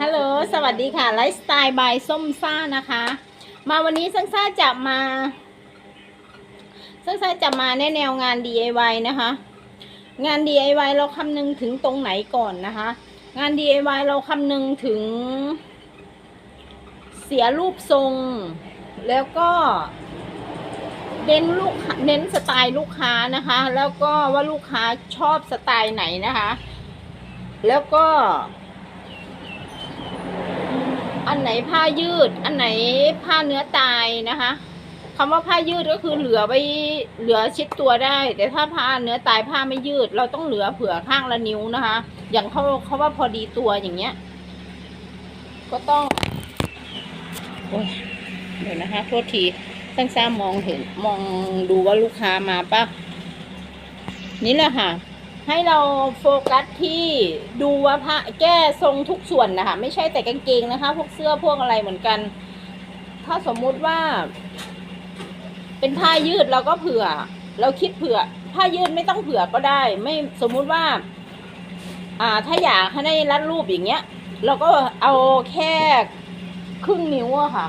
ฮัลโหล สวัสดีค่ะ ไลฟ์สไตล์บายส้มซ่านะคะ มาวันนี้ส้มซ่าจะมาส้มซ่าจะมาแนแนวงาน DIY นะคะ งาน DIY เราคำนึงถึงตรงไหนก่อนนะคะ งาน DIY เราคำนึงถึง เสียรูปทรง แล้วก็เน้นลูกเน้นสไตล์ลูกค้านะคะ แล้วก็ว่าลูกค้าชอบสไตล์ไหนนะคะ แล้วก็ อันไหนผ้ายืด อันไหนผ้าเนื้อตายนะคะคำว่าผ้ายืดก็คือเหลือไว้เหลือชิดตัวได้ แต่ถ้าผ้าเนื้อตายผ้าไม่ยืด เราต้องเหลือเผื่อข้างละนิ้วนะคะ อย่างเขาเขาว่าพอดีตัวอย่างเงี้ย ก็ต้องโอ้ยเดี๋ยวนะคะ โทษทีตั้งซ่ามองเห็นมองดูว่าลูกค้ามาปะนี่แหละค่ะ ให้เราโฟกัสที่ดูว่าผ้าแก้ทรงทุกส่วนนะคะ ไม่ใช่แต่กางเกงนะคะ พวกเสื้อพวกอะไรเหมือนกัน ถ้าสมมุติว่า เป็นผ้ายืดเราก็เผื่อ เราคิดเผื่อ ผ้ายืดไม่ต้องเผื่อก็ได้ ไม่สมมุติว่า อ่าถ้าอยากให้ได้รัดรูปอย่างเงี้ย เราก็เอาแค่ครึ่งนิ้วอะค่ะ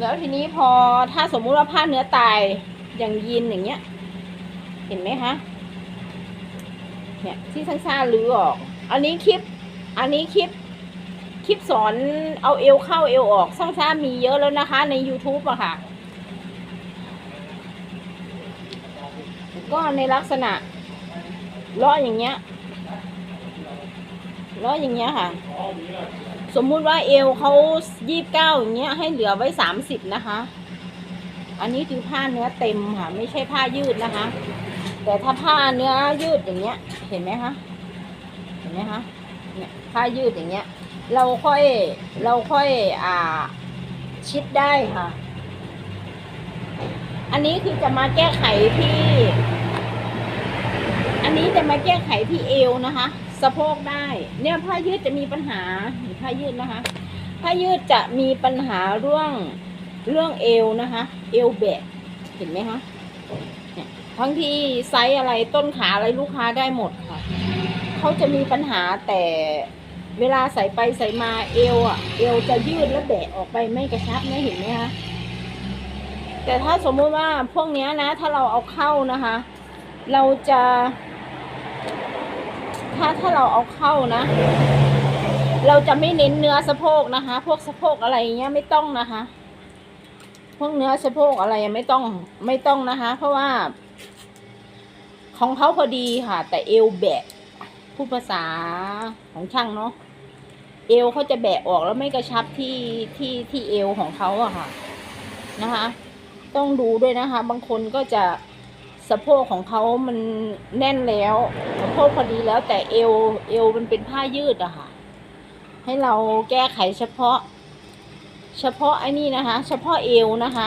แล้วทีนี้พอถ้าสมมุติว่าผ้าเนื้อตายอย่างยีนอย่างเงี้ย เห็นไหมคะ เนี่ยที่สั้นๆรื้อออก อันนี้คลิป อันนี้คลิป คลิปสอนเอาเอวเข้าเอวออกสั้นๆมีเยอะแล้วนะคะ ใน YouTube อะค่ะ ก็ในลักษณะล้ออย่างเงี้ยล้ออย่างเงี้ยค่ะ สมมุติว่าเอวเขายี่บเก้าอย่างเงี้ยให้เหลือไว้สามสิบนะคะ อันนี้คือผ้าเนื้อเต็มค่ะ ไม่ใช่ผ้ายืดนะคะ แต่ถ้าผ้าเนื้อยืดอย่างเงี้ย เห็นไหมคะ เห็นไหมคะ เนี่ยผ้ายืดอย่างเงี้ย เราค่อย เราค่อยอ่า ชิดได้ค่ะ อันนี้คือจะมาแก้ไขที่ อันนี้จะมาแก้ไขที่เอวนะคะ สะโพกได้ เนี่ยผ้ายืดจะมีปัญหาผ้ายืดนะคะ ผ้ายืดจะมีปัญหาเรื่องเรื่องเอวนะคะ เอวแบะเห็นไหมคะ ทั้งที่ไซส์อะไรต้นขาอะไรลูกค้าได้หมดค่ะ เขาจะมีปัญหาแต่เวลาใส่ไปใส่มาเอวอะ เอวจะยืดและแบะออกไปไม่กระชับนะเห็นไหมคะแต่ถ้าสมมติว่าพวกเนี้ยนะ ถ้าเราเอาเข้านะคะ เราจะ ถ้าถ้าเราเอาเข้านะ เราจะไม่เน้นเนื้อสะโพกนะคะ พวกสะโพกอะไรเงี้ยไม่ต้องนะคะ พวกเนื้อสะโพกอะไรไม่ต้องไม่ต้องนะคะ เพราะว่า ของเขาพอดีค่ะ แต่เอวแบะพูดภาษาของช่างเนาะเอวเขาจะแบะออกแล้วไม่กระชับที่ที่ที่เอวของเขาอะค่ะนะคะ ต้องดูด้วยนะคะ บางคนก็จะสะโพกของเขามันแน่นแล้วสะโพกพอดีแล้วแต่เอวเอวมันเป็นผ้ายืดอะค่ะ ให้เราแก้ไขเฉพาะ เฉพาะไอ้นี่นะคะ เฉพาะเอวนะคะ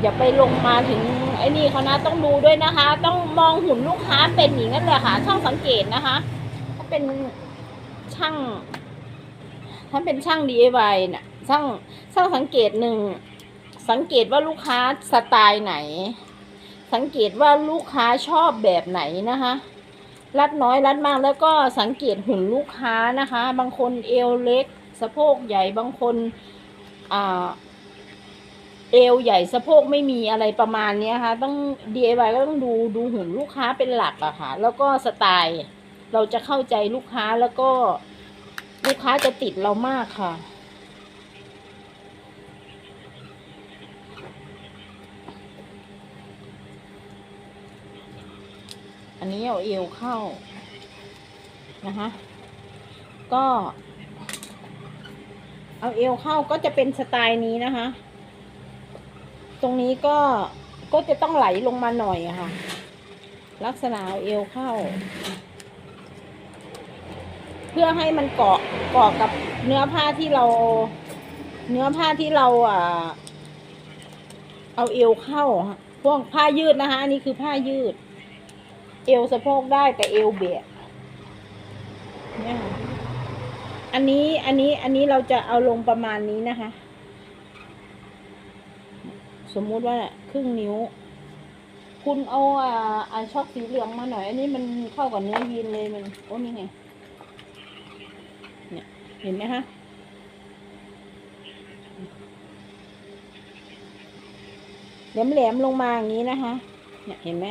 อย่าไปลงมาถึงไอ้นี่เขานะต้องดูด้วยนะคะ ต้องมองหุ่นลูกค้าเป็นอย่างนั้นแหละค่ะ ช่างสังเกตนะคะ ถ้าเป็นช่างถ้าเป็นช่าง DIY น่ะช่างช่างสังเกตหนึ่งสังเกตว่าลูกค้าสไตล์ไหน สังเกตว่าลูกค้าชอบแบบไหนนะคะรัดน้อยรัดมากแล้วก็สังเกตหุ่นลูกค้านะคะ บางคนเอวเล็ก สะโพกใหญ่บางคนอ่าเอวใหญ่สะโพกไม่มีอะไรประมาณนี้ค่ะ ต้อง DIY ก็ต้องดูดูหุ่นลูกค้าเป็นหลักอะค่ะ แล้วก็สไตล์เราจะเข้าใจลูกค้าแล้วก็ลูกค้าจะติดเรามากค่ะ อันนี้เอาเอวเข้านะคะก็ เอาเอวเข้าก็จะเป็นสไตล์นี้นะคะ ตรงนี้ก็ก็จะต้องไหลลงมาหน่อยค่ะ ลักษณะเอาเอวเข้า เพื่อให้มันเกาะเกาะกับเนื้อผ้าที่เรา เนื้อผ้าที่เราอ่าเอาเอวเข้าพวกผ้ายืดนะคะ อันนี้คือผ้ายืด เอวสะโพกได้แต่เอวเบะเนี่ยค่ะ อันนี้อันนี้อันนี้เราจะเอาลงประมาณนี้นะคะ สมมุติว่าครึ่งนิ้ว คุณเอาอ่าอ่าช็อกสีเหลืองมาหน่อย อันนี้มันเข้ากับเนื้อยีนเลยมัน โอ้นี่ไง เนี่ย เห็นไหมฮะแหลมแหลมๆลงมาอย่างนี้นะคะ เนี่ยเห็นไหม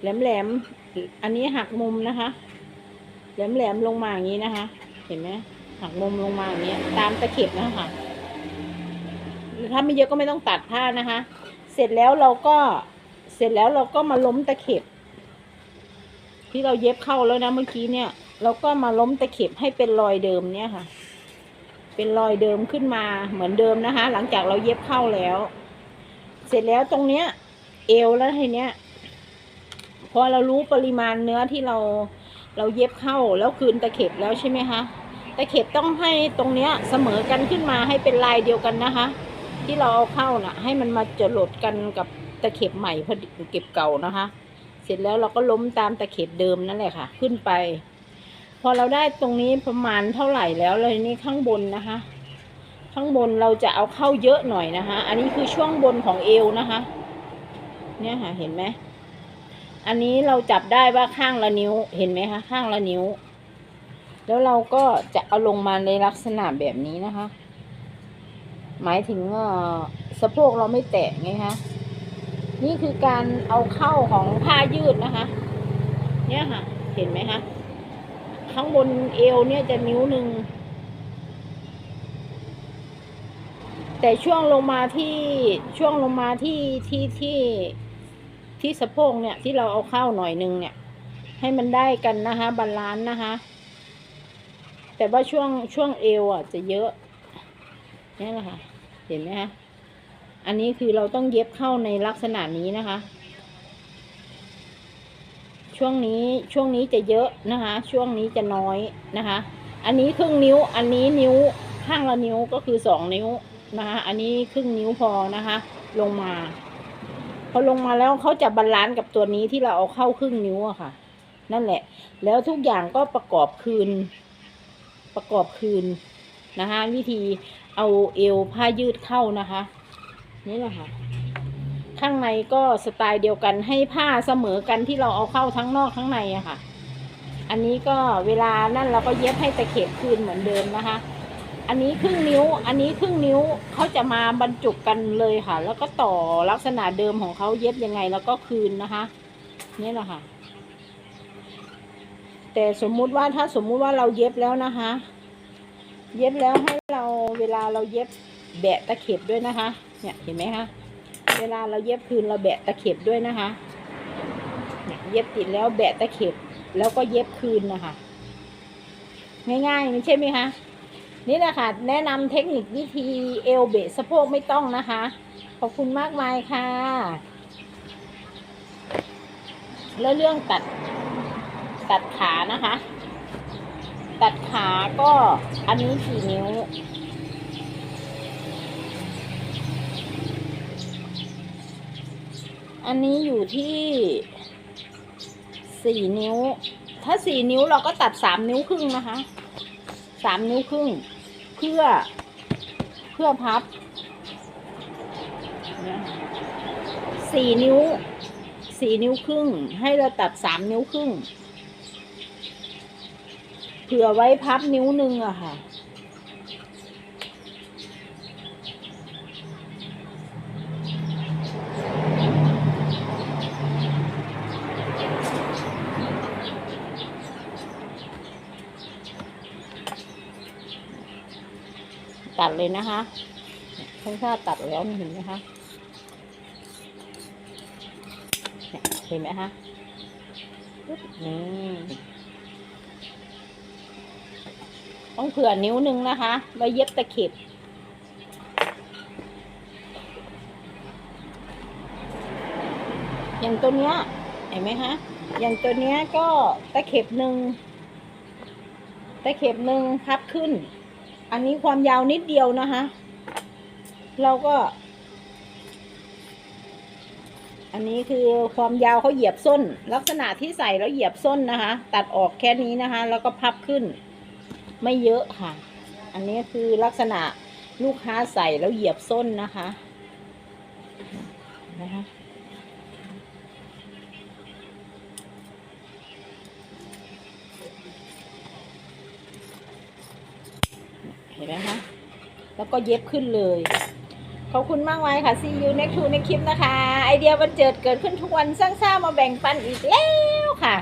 แหลมแหลมๆอันนี้หักมุมนะคะ แหลมแหลมๆลงมาอย่างนี้นะคะ เห็นไหมหักมุมลงมาอย่างนี้ยตามตะเข็บนะคะถ้าไม่เยอะก็ไม่ต้องตัดผ้านะคะ เสร็จแล้วเราก็เสร็จแล้วเราก็มาล้มตะเข็บ ที่เราเย็บเข้าแล้วนะเมื่อกี้เนี่ย เราก็มาล้มตะเข็บให้เป็นรอยเดิมเนี่ยค่ะ เป็นรอยเดิมขึ้นมาเหมือนเดิมนะคะ หลังจากเราเย็บเข้าแล้ว เสร็จแล้วตรงเนี้ย เอวแล้วทีเนี้ยพอเรารู้ปริมาณเนื้อที่เรา เราเย็บเข้าแล้วคืนตะเข็บแล้วใช่ไหมคะตะเข็บต้องให้ตรงเนี้ยเสมอกันขึ้นมาให้เป็นลายเดียวกันนะคะ ที่เราเอาเข้าน่ะ ให้มันมาจรดกันกับตะเข็บใหม่พอดีเก็บเก่านะคะ เสร็จแล้วเราก็ล้มตามตะเข็บเดิมนั่นแหละค่ะ ขึ้นไป พอเราได้ตรงนี้ประมาณเท่าไหร่แล้วเลยนี่ข้างบนนะคะ ข้างบนเราจะเอาเข้าเยอะหน่อยนะคะ อันนี้คือช่วงบนของเอวนะคะ เนี่ยค่ะเห็นไหม อันนี้เราจับได้ว่าข้างละนิ้วเห็นไหมคะ ข้างละนิ้ว แล้วเราก็จะเอาลงมาในลักษณะแบบนี้นะคะ หมายถึงสะโพกเราไม่แตะไงคะนี่คือการเอาเข้าของผ้ายืดนะคะ เนี่ยค่ะ เห็นไหมคะข้างบนเอวเนี่ยจะนิ้วหนึ่งแต่ช่วงลงมาที่ช่วงลงมาที่ที่ที่ ที่สะโพกเนี่ยที่เราเอาเข้าหน่อยหนึงเนี่ย ให้มันได้กันนะคะบาลานซ์นะคะ แต่ว่าช่วงช่วงเอวอะจะเยอะนี่แหละค่ะเห็นไหมคะอันนี้คือเราต้องเย็บเข้าในลักษณะนี้นะคะ ช่วงนี้ช่วงนี้จะเยอะนะคะ ช่วงนี้จะน้อยนะคะ อันนี้ครึ่งนิ้ว อันนี้นิ้วข้างละนิ้วก็คือสองนิ้วนะคะ อันนี้ครึ่งนิ้วพอนะคะ ลงมา อลงมาแล้วเขาจะบาลานซ์กับตัวนี้ที่เราเอาเข้าครึ่งนิ้วอะค่ะ นั่นแหละ แล้วทุกอย่างก็ประกอบคืน ประกอบคืนนะคะวิธีเอาเอวผ้ายืดเข้านะคะ นี่แหละค่ะข้างในก็สไตล์เดียวกันให้ผ้าเสมอกันที่เราเอาเข้าทั้งนอกทั้งในอะค่ะ อันนี้ก็เวลานั่นเราก็เย็บให้ตะเข็บคืนเหมือนเดิมนะคะ อันนี้ครึ่งนิ้ว อันนี้ครึ่งนิ้วเขาจะมาบรรจุกันเลยค่ะ แล้วก็ต่อลักษณะเดิมของเขาเย็บยังไงแล้วก็คืนนะคะ นี่แหละค่ะ แต่สมมุติว่าถ้าสมมุติว่าเราเย็บแล้วนะคะ เย็บแล้วให้เราเวลาเราเย็บแบะตะเข็บด้วยนะคะ เนี่ยเห็นไหมคะ เวลาเราเย็บคืนเราแบะตะเข็บด้วยนะคะเนี่ยเย็บติดแล้วแบะตะเข็บแล้วก็เย็บคืนนะคะ ง่ายๆนี่ใช่ไหมคะ นี่แหละค่ะ แนะนำเทคนิควิธีเอวเบะสะโพกไม่ต้องนะคะ ขอบคุณมากมายค่ะ แล้วเรื่องตัดตัดขานะคะ ตัดขาก็อันนี้กี่นิ้ว อันนี้อยู่ที่สี่นิ้ว ถ้าสี่นิ้วเราก็ตัดสามนิ้วครึ่งนะคะสามนิ้วครึ่ง เพื่อ เพื่อพับสี่นิ้ว สี่นิ้วครึ่ง ให้เราตัดสามนิ้วครึ่ง เผื่อไว้พับนิ้วหนึ่งอะค่ะ ตัดเลยนะคะข้างข้าตัดแล้วเห็นไหมคะเห็นไหมคะนี่ต้องเผื่อนิ้วหนึ่งนะคะไว้เย็บตะเข็บอย่างตัวเนี้ยเห็นไหมคะอย่างตัวเนี้ยก็ตะเข็บหนึ่งตะเข็บหนึ่งพับขึ้น อันนี้ความยาวนิดเดียวนะคะ เราก็ อันนี้คือความยาวเขาเหยียบส้น ลักษณะที่ใส่แล้วเหยียบส้นนะคะ ตัดออกแค่นี้นะคะ แล้วก็พับขึ้น ไม่เยอะค่ะ อันนี้คือลักษณะลูกค้าใส่แล้วเหยียบส้นนะคะนะคะ ห็นไหมคะแล้วก็เย็บขึ้นเลย ขอบคุณมากไว้ค่ะซียูในทูในคลิปนะคะ ไอเดียวันเจิดเกิดขึ้นทุกวันสร้างๆมาแบ่งปันอีกแล้วค่ะ